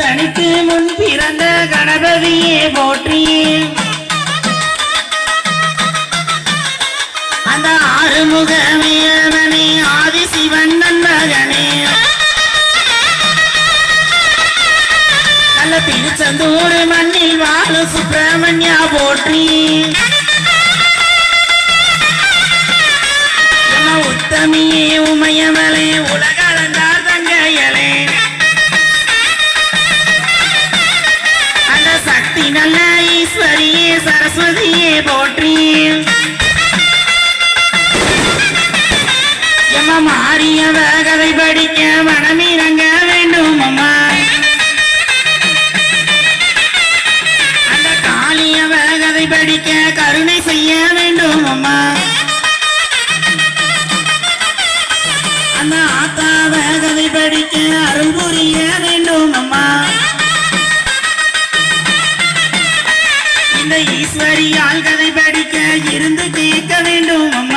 தனிக்கு முன் பிறந்த கணபதியே போற்றியே. அந்த ஆறுமுகமேவனே ஆதி சிவன் நண்பகனே. நல்ல திருச்செந்தூர் மண்ணில் வாழு சுப்பிரமணியா போற்றி உத்தமியே உமையமலே சக்தி நல்ல ஈஸ்வரியே சரஸ்வதியே போற்றி எம்ம மாறியவ கதை படிக்க மனமிறங்க வேண்டும் அம்மா அந்த காளியவ கதை படிக்க கருணை செய்ய வேண்டும் அம்மா அந்த ஆத்தாவ கதை படிக்க அருள் இந்த ஈஸ்வரியால் கதை படிக்க இருந்து கேட்க வேண்டும்